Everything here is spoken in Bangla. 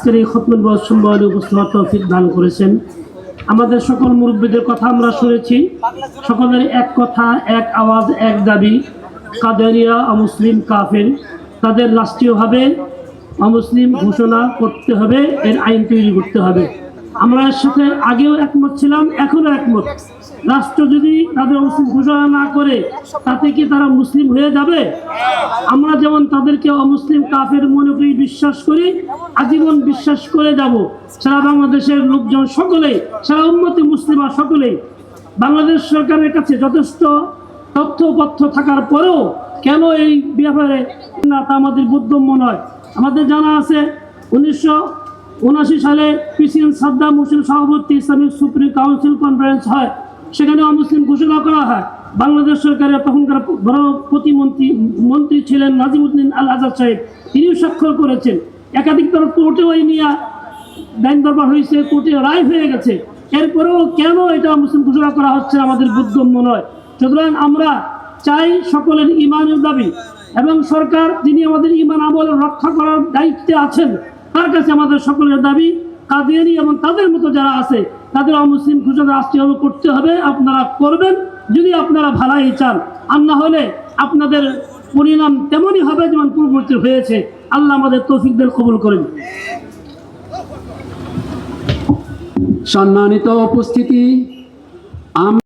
আজকের এই খতমুল বয়স সম্মেলনে উপস্থিত তৌফিক দান করেছেন। আমাদের সকল মুরব্বীদের কথা আমরা শুনেছি। সকলের এক কথা, এক আওয়াজ, এক দাবি, কাদেরিয়া অমুসলিম কাফের। তাদের রাষ্ট্রীয়ভাবে অমুসলিম ঘোষণা করতে হবে, এর আইন তৈরি করতে হবে। আমরা সাথে আগেও একমত ছিলাম এখনও একমত। রাষ্ট্র যদি তাদের অমুসলিম ঘোষণা না করে, তাতে কি তারা মুসলিম হয়ে যাবে? আমরা যেমন তাদেরকে অমুসলিম কাফের মনে করি বিশ্বাস করি, আজীবন বিশ্বাস করে যাব। সারা বাংলাদেশের লোকজন সকলেই সারা উন্নতি মুসলিমা সকলেই বাংলাদেশ সরকারের কাছে যথেষ্ট তথ্যপত্র থাকার পরেও কেন এই ব্যাপারে না তা আমাদের বোধগম্য নয়। আমাদের জানা আছে, উনিশশো উনাশি সালে প্রেসিডেন্ট সাদ্দাম হোসেন সভাপতি ইসলামিক সুপ্রিম কাউন্সিল কনফারেন্স হয়। সেখানে অমুসলিম ঘোষণা করা হয়, বাংলাদেশ সরকারের তখনকার বড় প্রতিমন্ত্রী মন্ত্রী ছিলেন নাজিমুদ্দিন আল আজাদ সাহেব। তিনিও স্বাক্ষর করেছেন। একাধিক তর কোর্টেও এই নিয়ে ব্যাংক দরবার হয়েছে, কোর্টে রায় হয়ে গেছে। এরপরেও কেন এটা মুসলিম ঘোষণা করা হচ্ছে আমাদের বোধগম্য নয়। সুতরাং আমরা চাই সকলের ইমানের দাবি এবং সরকার যিনি আমাদের ইমান আমল রক্ষা করার দায়িত্বে আছেন তার কাছে আমাদের সকলের দাবি, কাদিয়ানি এবং তাদের মতো যারা আছে, তাদের অমুসলিম ঘোষণা রাষ্ট্রীয়ভাবে করতে হবে, আপনারা করবেন। যদি আপনারা ভালাই চান, আর না হলে আপনাদের পরিণাম তেমনই হবে যেমন পূর্ববর্তী হয়েছে। আল্লাহ আমাদের তৌফিকদের কবুল করেন। সম্মানিত উপস্থিতি